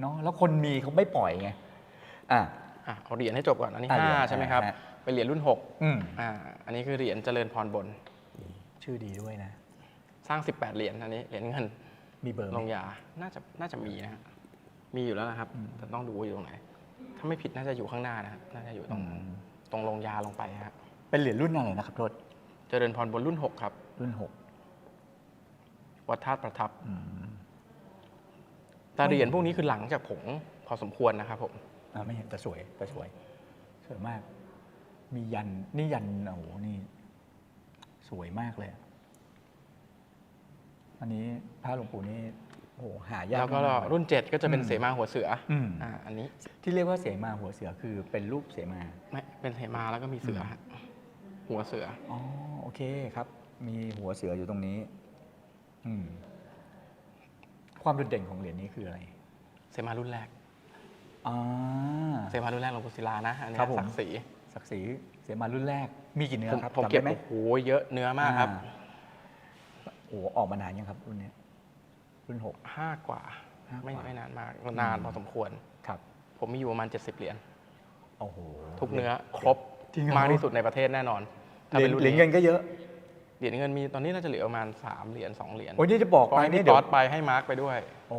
เนาะแล้วคนมีเขาไม่ปล่อยไงอะ อะเอาเหรียญให้จบก่อนอันนี้อะเหรียญ5ใช่ไหมครับฮะเป็นเหรียญรุ่นอืม6อ่าอันนี้คือเหรียญเจริญพรบน ชื่อดีด้วยนะ สร้าง 18 เหรียญอันนี้เหรียญเงินมีเบอร์ไหลม งยา น่าจะน่าจะมีนะฮะมีอยู่แล้วนะครับ แต่ต้องดูว่าอยู่ตรงไหน ถ้าไม่ผิดน่าจะอยู่ข้างหน้านะครับน่าจะอยู่ตรงอืม ตรงลงยาลงไปฮะเป็นเหรียญรุ่นอะไรนะครับโทษเจริญพรบนรุ่น6ครับ รุ่นหกวัดธาตุประทับ อืม แต่เหรียญพวกนี้คือหลังจากผงพอสมควรนะครับผมอ่าไม่เห็นแต่สวยแต่สวยสวยมาก มียันนี่ยันโอ้โหนี่ สวยมากเลยอะอันนี้พระหลวงปู่นี่โอ้โหหายากแล้วก็มากๆรุ่น 7 ก็จะเป็นอืม เสมาหัวเสือออืมอ่าอันนี้ที่เรียกว่าเสมาหัวเสือคือเป็นรูปเสมา ไม่เป็นเสมาแล้วก็มีเสือฮะหัวเสือ อ๋อโอเคครับ มีหัวเสืออยู่ตรงนี้ อืม ความโดดเด่นของเหรียญนี้คืออะไรเสมารุ่นแรก อ่า เสมารุ่นแรกหลวงปู่ศิลานะอันนี้ครับผม ศักดิ์ศรีศักดิ์ศรีเสมารุ่นแรกมีกี่เนื้อผมครับผมจำเก็บได้ไหมโอ้โหเยอะเนื้อมากครับอ่โอ้โหออกมานานยังครับรุ่นเนี้ยรุ่นหก ห้ากว่าห้ากว่า ไม่ไม่นานมากนานพอสมควร ครับผมมีอยู่ประมาณ 70 เหรียญโอ้โห ทุกเนื้อครบจริงเหรอ มากที่สุดในประเทศแน่นอนเหรียญรุ่เหรียญเงินก็เยอะ เหรียญเงินมีตอนนี้น่าจะเหลือประมาณ 3 เหรียญ2เหรียญโอ้ยนี่จะบอกก็ไปให้นี่พี่เดี๋ต๊ยวอดไปให้มาร์กไปด้วย